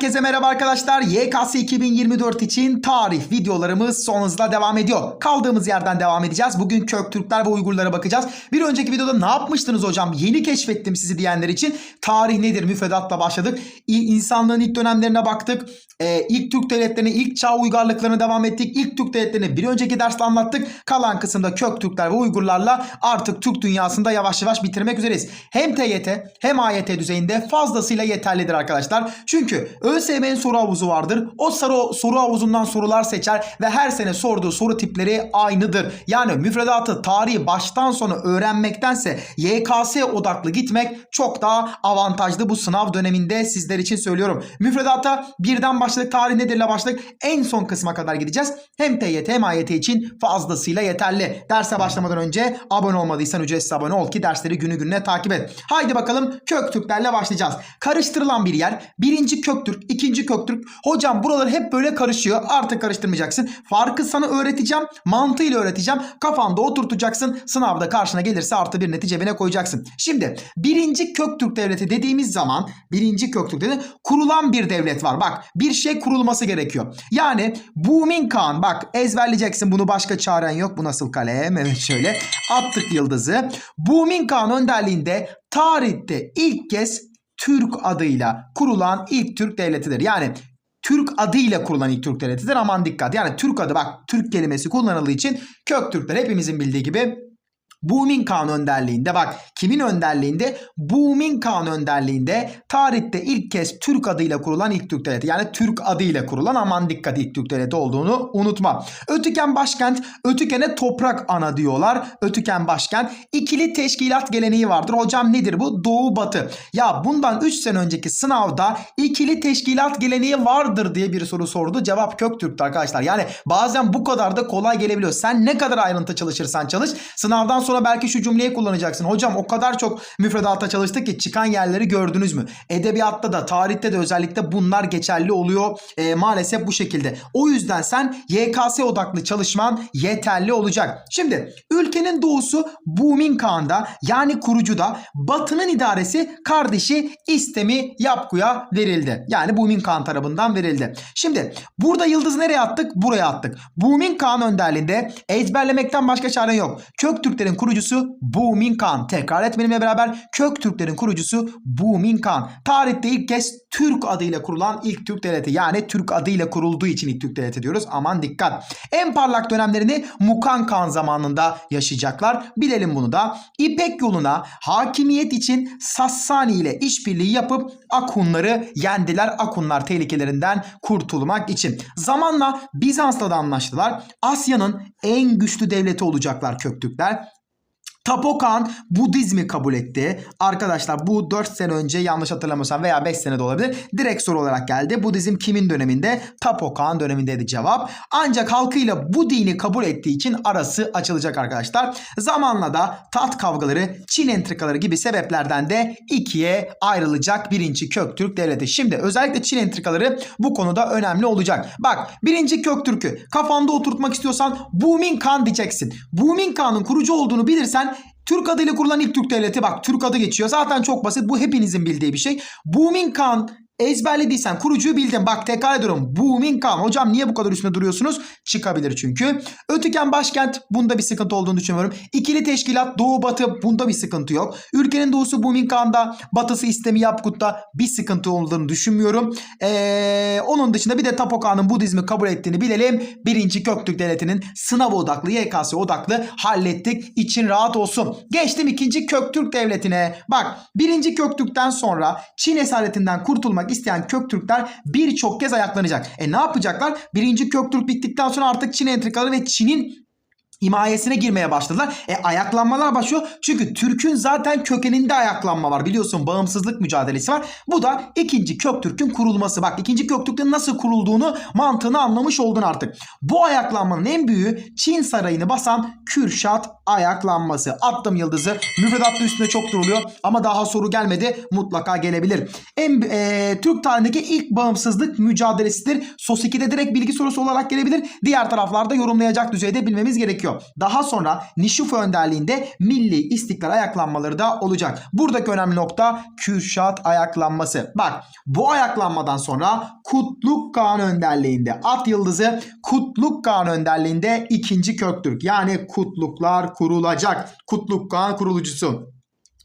Herkese merhaba arkadaşlar. YKS 2024 için tarih videolarımız son hızla devam ediyor. Kaldığımız yerden devam edeceğiz. Bugün Köktürkler ve Uygurlara bakacağız. Bir önceki videoda ne yapmıştınız hocam? Yeni keşfettim sizi diyenler için. Tarih nedir? Müfredatla başladık. İnsanlığın ilk dönemlerine baktık. Ee, ilk Türk devletlerine, ilk çağ uygarlıklarına devam ettik. İlk Türk devletlerini bir önceki derste anlattık. Kalan kısımda Köktürkler ve Uygurlarla artık Türk dünyasında yavaş yavaş bitirmek üzereyiz. Hem TYT hem AYT düzeyinde fazlasıyla yeterlidir arkadaşlar. Çünkü ÖSYM'nin soru havuzu vardır. O soru, soru havuzundan sorular seçer ve her sene sorduğu soru tipleri aynıdır. Yani müfredatı tarihi baştan sona öğrenmektense YKS odaklı gitmek çok daha avantajlı bu sınav döneminde sizler için söylüyorum. Müfredata birden başladık tarih nedirle başladık. En son kısma kadar gideceğiz. Hem TYT hem AYT için fazlasıyla yeterli. Derse başlamadan önce abone olmadıysan ücretsiz abone ol ki dersleri günü gününe takip et. Haydi bakalım Köktürklerle başlayacağız. Karıştırılan bir yer. Birinci Köktürk, ikinci Köktürk. Hocam buralar hep böyle karışıyor. Artık karıştırmayacaksın. Farkı sana öğreteceğim. Mantığıyla öğreteceğim. Kafanda oturtacaksın. Sınavda karşına gelirse artı bir neti cebine koyacaksın. Şimdi birinci Köktürk devleti dediğimiz zaman birinci Köktürk dedi kurulan bir devlet var. Bak bir şey kurulması gerekiyor. Yani Bumin Kağan bak ezberleyeceksin bunu başka çaren yok. Bu nasıl kalem? Evet şöyle attık yıldızı. Bumin Kağan önderliğinde tarihte ilk kez Türk adıyla kurulan ilk Türk devletidir. Yani Türk adıyla kurulan ilk Türk devletidir. Aman dikkat. Yani Türk adı bak Türk kelimesi kullanıldığı için Köktürkler hepimizin bildiği gibi Bumin Kağan önderliğinde bak kimin önderliğinde? Bumin Kağan önderliğinde tarihte ilk kez Türk adıyla kurulan ilk Türk devleti. Yani Türk adıyla kurulan aman dikkat ilk Türk devleti olduğunu unutma. Ötüken başkent, Ötüken'e toprak ana diyorlar. Ötüken başkent. ikili teşkilat geleneği vardır. Hocam nedir bu? Doğu batı. Ya bundan 3 sene önceki sınavda ikili teşkilat geleneği vardır diye bir soru sordu. Cevap Köktürk'tü arkadaşlar. Yani bazen bu kadar da kolay gelebiliyor. Sen ne kadar ayrıntı çalışırsan çalış. Sınavdan sonra belki şu cümleyi kullanacaksın. Hocam o kadar çok müfredata çalıştık ki çıkan yerleri gördünüz mü? Edebiyatta da tarihte de özellikle bunlar geçerli oluyor. Ee, maalesef bu şekilde. O yüzden sen YKS odaklı çalışman yeterli olacak. Şimdi ülkenin doğusu Bumin Kağan'da yani kurucuda batının idaresi kardeşi İstemi Yapku'ya verildi. Yani Bumin Kağan tarafından verildi. Şimdi burada yıldız nereye attık? Buraya attık. Bumin Kağan önderliğinde ezberlemekten başka çare yok. Köktürklerin kurucusu Bumin Kağan. Tekrar et benimle beraber. Köktürklerin kurucusu Bumin Kağan. Tarihte ilk kez Türk adıyla kurulan ilk Türk devleti. Yani Türk adıyla kurulduğu için ilk Türk devleti diyoruz. Aman dikkat. En parlak dönemlerini Mukan Kağan zamanında yaşayacaklar. Bilelim bunu da. İpek yoluna hakimiyet için Sassani ile işbirliği yapıp Akunları yendiler. Akunlar tehlikelerinden kurtulmak için. Zamanla Bizans'la da anlaştılar. Asya'nın en güçlü devleti olacaklar Köktürkler. Tapokan Budizmi kabul etti. Arkadaşlar bu 4 sene önce yanlış hatırlamıyorsam veya 5 sene de olabilir. Direkt soru olarak geldi. Budizm kimin döneminde? Tapokan dönemindeydi cevap. Ancak halkıyla bu dini kabul ettiği için arası açılacak arkadaşlar. Zamanla da tat kavgaları, Çin entrikaları gibi sebeplerden de ikiye ayrılacak birinci Köktürk devleti. Şimdi özellikle Çin entrikaları bu konuda önemli olacak. Bak birinci Köktürk'ü kafanda oturtmak istiyorsan Bumin diyeceksin. Bumin Kan'ın kurucu olduğunu bilirsen Türk adıyla kurulan ilk Türk devleti bak Türk adı geçiyor. Zaten çok basit. Bu hepinizin bildiği bir şey. Bumin Khan ezberlediysen kurucuyu bildin. Bak tekrar ediyorum. Bumin Khan. Hocam niye bu kadar üstüne duruyorsunuz? Çıkabilir çünkü. Ötüken başkent bunda bir sıkıntı olduğunu düşünmüyorum. İkili teşkilat doğu batı bunda bir sıkıntı yok. Ülkenin doğusu Bumin Khan'da batısı İstemi Yapkut'ta bir sıkıntı olduğunu düşünmüyorum. Ee, onun dışında bir de Tapokan'ın Budizmi kabul ettiğini bilelim. Birinci Köktürk Devleti'nin sınav odaklı YKS odaklı hallettik. İçin rahat olsun. Geçtim ikinci Köktürk Devleti'ne. Bak birinci Köktürk'ten sonra Çin esaretinden kurtulmak isteyen Köktürkler birçok kez ayaklanacak. E ne yapacaklar? Birinci Köktürk bittikten sonra artık Çin entrikaları ve Çin'in himayesine girmeye başladılar. E ayaklanmalar başlıyor. Çünkü Türk'ün zaten kökeninde ayaklanma var. Biliyorsun bağımsızlık mücadelesi var. Bu da ikinci Köktürk'ün kurulması. Bak ikinci Köktürk'ün nasıl kurulduğunu mantığını anlamış oldun artık. Bu ayaklanmanın en büyüğü Çin sarayını basan Kürşat ayaklanması. Attım yıldızı. Müfredatta üstünde çok duruluyor ama daha soru gelmedi. Mutlaka gelebilir. En e, Türk tarihindeki ilk bağımsızlık mücadelesidir. SOS 2'de direkt bilgi sorusu olarak gelebilir. Diğer taraflarda yorumlayacak düzeyde bilmemiz gerekiyor. Daha sonra Nişuf önderliğinde milli istiklal ayaklanmaları da olacak. Buradaki önemli nokta Kürşat ayaklanması. Bak bu ayaklanmadan sonra Kutluk Kağan önderliğinde at yıldızı Kutluk Kağan önderliğinde ikinci Köktürk yani Kutluklar kurulacak. Kutluk Kağan kurulucusu.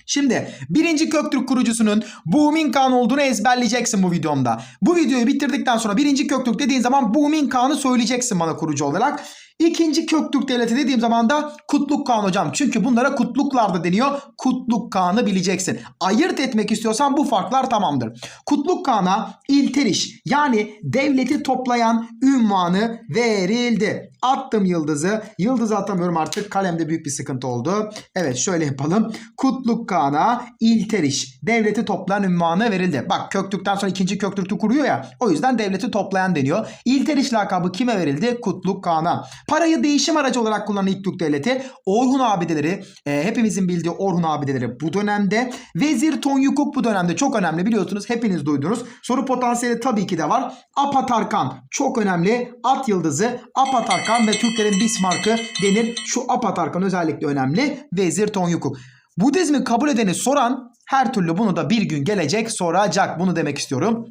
Şimdi birinci Köktürk kurucusunun Bumin Kağan olduğunu ezberleyeceksin bu videomda. Bu videoyu bitirdikten sonra birinci Köktürk dediğin zaman Bumin Kağan'ı söyleyeceksin bana kurucu olarak. İkinci Köktürk Devleti dediğim zaman da Kutluk Kağan hocam. Çünkü bunlara kutluklar da deniyor. Kutluk Kağan'ı bileceksin. Ayırt etmek istiyorsan bu farklar tamamdır. Kutluk Kağan'a ilteriş yani devleti toplayan ünvanı verildi. Attım yıldızı. Yıldızı atamıyorum artık. Kalemde büyük bir sıkıntı oldu. Evet şöyle yapalım. Kutluk Kağan'a ilteriş devleti toplayan ünvanı verildi. Bak Köktürk'ten sonra ikinci Köktürk'ü kuruyor ya. O yüzden devleti toplayan deniyor. İlteriş lakabı kime verildi? Kutluk Kağan'a. Parayı değişim aracı olarak kullanan ilk Türk devleti Orhun abideleri e, hepimizin bildiği Orhun abideleri bu dönemde Vezir Tonyukuk bu dönemde çok önemli biliyorsunuz hepiniz duydunuz. Soru potansiyeli tabii ki de var. Apatarkan çok önemli. At yıldızı Apatarkan ve Türklerin Bismarck'ı denir. Şu Apatarkan özellikle önemli. Vezir Tonyukuk. Budizmi kabul edeni soran her türlü bunu da bir gün gelecek soracak. Bunu demek istiyorum.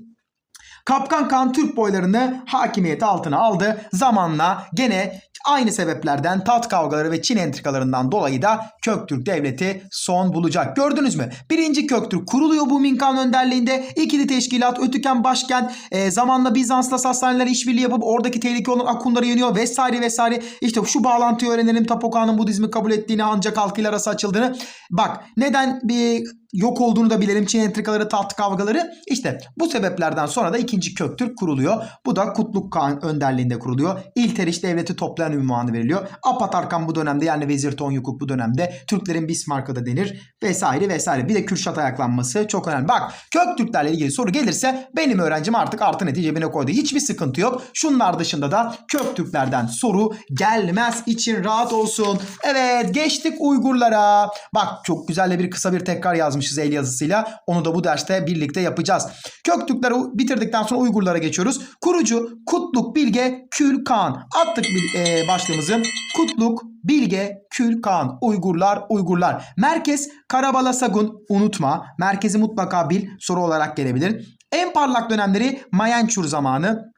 Kapkan Khan Türk boylarını hakimiyeti altına aldı. Zamanla gene aynı sebeplerden tat kavgaları ve Çin entrikalarından dolayı da Köktürk devleti son bulacak. Gördünüz mü? Birinci Köktürk kuruluyor bu Minkan önderliğinde. İkili teşkilat, Ötüken başkent, e, zamanla Bizans'la Sasaniler işbirliği yapıp oradaki tehlike olan Akunları yeniyor vesaire vesaire. İşte şu bağlantıyı öğrenelim. Tapoka'nın Budizmi kabul ettiğini ancak halkıyla arası açıldığını. Bak neden bir yok olduğunu da bilelim. Çin entrikaları, taht kavgaları. İşte bu sebeplerden sonra da ikinci Köktürk kuruluyor. Bu da Kutluk Kağan önderliğinde kuruluyor. İlteriş devleti toplayan ünvanı veriliyor. Apatarkan bu dönemde yani Vezir Tonyukuk bu dönemde. Türklerin Bismarck'ı da denir. Vesaire vesaire. Bir de Kürşat ayaklanması çok önemli. Bak Köktürklerle ilgili soru gelirse benim öğrencim artık artı neti cebine koydu. Hiçbir sıkıntı yok. Şunlar dışında da Köktürklerden soru gelmez. için rahat olsun. Evet geçtik Uygurlara. Bak çok güzel de bir kısa bir tekrar yazmışız el yazısıyla. Onu da bu derste birlikte yapacağız. Köktürkleri bitirdikten sonra Uygurlara geçiyoruz. Kurucu Kutluk Bilge Kül. Attık bir, e, başlığımızı. Kutluk Bilge Kül Kağan. Uygurlar Uygurlar. Merkez Karabala Sagun. Unutma. Merkezi mutlaka bil. Soru olarak gelebilir. En parlak dönemleri Mayençur zamanı.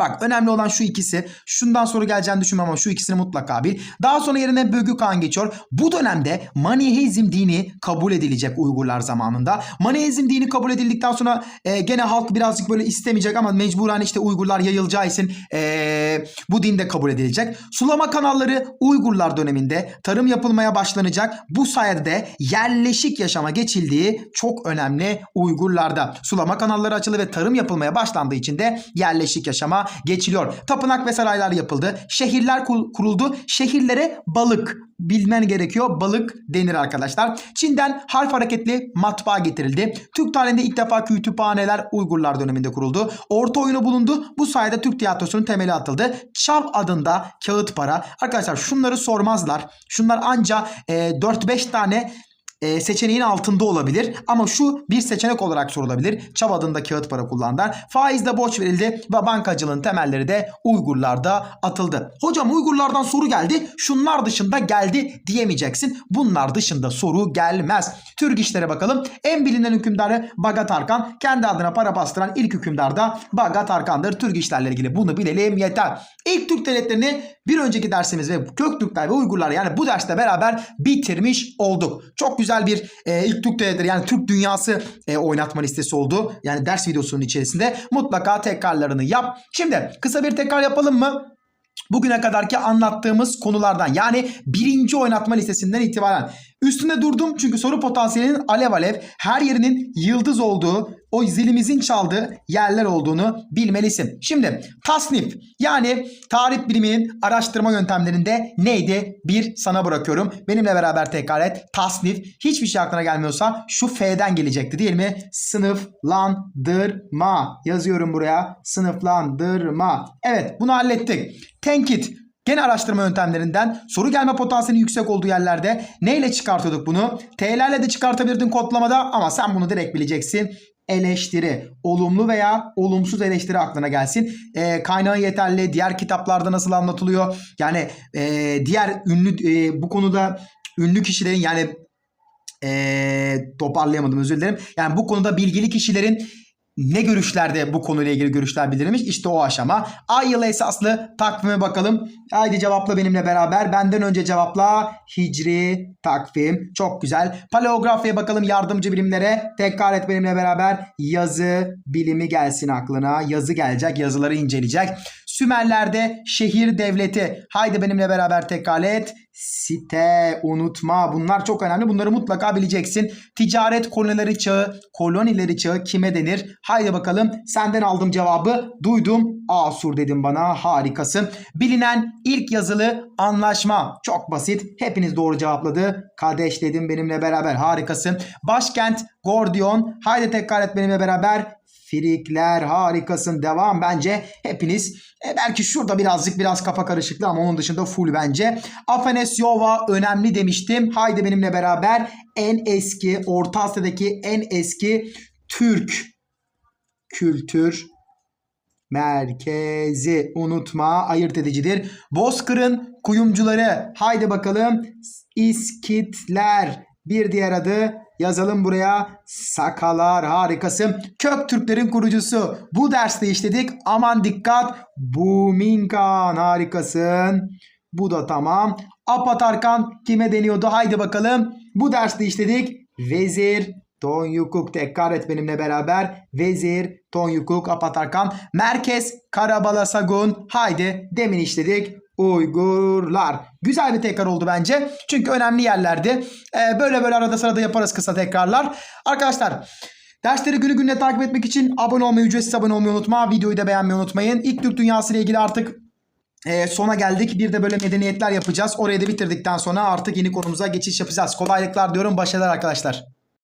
Bak önemli olan şu ikisi. Şundan sonra geleceğini düşünmem ama şu ikisini mutlaka bil. Daha sonra yerine Bögü Kağan geçiyor. Bu dönemde Maniheizm dini kabul edilecek Uygurlar zamanında. Maniheizm dini kabul edildikten sonra e, gene halk birazcık böyle istemeyecek ama mecburen işte Uygurlar yayılacağı için e, bu din de kabul edilecek. Sulama kanalları Uygurlar döneminde tarım yapılmaya başlanacak. Bu sayede yerleşik yaşama geçildiği çok önemli Uygurlarda. Sulama kanalları açıldı ve tarım yapılmaya başlandığı için de yerleşik yaşama geçiliyor. Tapınak ve saraylar yapıldı. Şehirler kur- kuruldu. Şehirlere balık bilmen gerekiyor. Balık denir arkadaşlar. Çin'den harf hareketli matbaa getirildi. Türk tarihinde ilk defa kütüphaneler Uygurlar döneminde kuruldu. Orta oyunu bulundu. Bu sayede Türk tiyatrosunun temeli atıldı. Çav adında kağıt para. Arkadaşlar şunları sormazlar. Şunlar anca e, 4-5 tane e, seçeneğin altında olabilir. Ama şu bir seçenek olarak sorulabilir. Çav adında kağıt para kullandılar. Faizde borç verildi ve bankacılığın temelleri de Uygurlarda atıldı. Hocam Uygurlardan soru geldi. Şunlar dışında geldi diyemeyeceksin. Bunlar dışında soru gelmez. Türk işlere bakalım. En bilinen hükümdarı Bagat Arkan. Kendi adına para bastıran ilk hükümdar da Bagat Arkan'dır. Türk işlerle ilgili bunu bilelim yeter. İlk Türk devletlerini bir önceki dersimiz ve Köktürkler ve Uygurlar yani bu derste beraber bitirmiş olduk. Çok güzel bir e, ilk Türk devletleri yani Türk dünyası e, oynatma listesi oldu. Yani ders videosunun içerisinde mutlaka tekrarlarını yap. Şimdi kısa bir tekrar yapalım mı? Bugüne kadarki anlattığımız konulardan yani birinci oynatma listesinden itibaren üstünde durdum çünkü soru potansiyelinin alev alev her yerinin yıldız olduğu o zilimizin çaldığı yerler olduğunu bilmelisin. Şimdi tasnif yani tarih biliminin araştırma yöntemlerinde neydi? Bir sana bırakıyorum. Benimle beraber tekrar et. Tasnif hiçbir şey aklına gelmiyorsa şu F'den gelecekti değil mi? Sınıflandırma yazıyorum buraya. Sınıflandırma. Evet bunu hallettik. Tenkit Gene araştırma yöntemlerinden soru gelme potansiyeli yüksek olduğu yerlerde neyle çıkartıyorduk bunu? T'lerle de çıkartabilirdin kodlamada ama sen bunu direkt bileceksin eleştiri, olumlu veya olumsuz eleştiri aklına gelsin. E, kaynağı yeterli, diğer kitaplarda nasıl anlatılıyor? Yani e, diğer ünlü e, bu konuda ünlü kişilerin yani e, toparlayamadım özür dilerim. Yani bu konuda bilgili kişilerin ne görüşlerde bu konuyla ilgili görüşler bildirilmiş? İşte o aşama. Ay yılı esaslı takvime bakalım. Haydi cevapla benimle beraber. Benden önce cevapla Hicri takvim. Çok güzel. Paleografya bakalım yardımcı bilimlere. Tekrar et benimle beraber. Yazı bilimi gelsin aklına. Yazı gelecek. Yazıları inceleyecek. Sümerlerde şehir devleti. Haydi benimle beraber tekrar et. Site, unutma. Bunlar çok önemli. Bunları mutlaka bileceksin. Ticaret kolonileri çağı, kolonileri çağı kime denir? Haydi bakalım. Senden aldım cevabı. Duydum. Asur dedim bana. Harikasın. Bilinen ilk yazılı anlaşma. Çok basit. Hepiniz doğru cevapladı. Kadeş dedim benimle beraber. Harikasın. Başkent Gordion. Haydi tekrar et benimle beraber. Frikler harikasın devam bence hepiniz e, belki şurada birazcık biraz kafa karışıklığı ama onun dışında full bence. Afanasyova önemli demiştim. Haydi benimle beraber en eski Orta Asya'daki en eski Türk kültür merkezi unutma ayırt edicidir. Bozkır'ın kuyumcuları haydi bakalım İskitler bir diğer adı yazalım buraya Sakalar harikasın. Kök Türklerin kurucusu bu derste işledik aman dikkat Buminkan harikasın. Bu da tamam. Apatarkan kime deniyordu haydi bakalım. Bu derste işledik Vezir Ton Yukuk tekrar et benimle beraber. Vezir, Ton Yukuk, Apatarkan. Merkez, Karabala Sagun. Haydi demin işledik. Uygurlar. Güzel bir tekrar oldu bence. Çünkü önemli yerlerdi. Ee, böyle böyle arada sırada yaparız kısa tekrarlar. Arkadaşlar Dersleri günü gününe takip etmek için abone olmayı, ücretsiz abone olmayı unutma. Videoyu da beğenmeyi unutmayın. İlk Türk Dünyası ile ilgili artık e, sona geldik. Bir de böyle medeniyetler yapacağız. Orayı da bitirdikten sonra artık yeni konumuza geçiş yapacağız. Kolaylıklar diyorum. Başarılar arkadaşlar.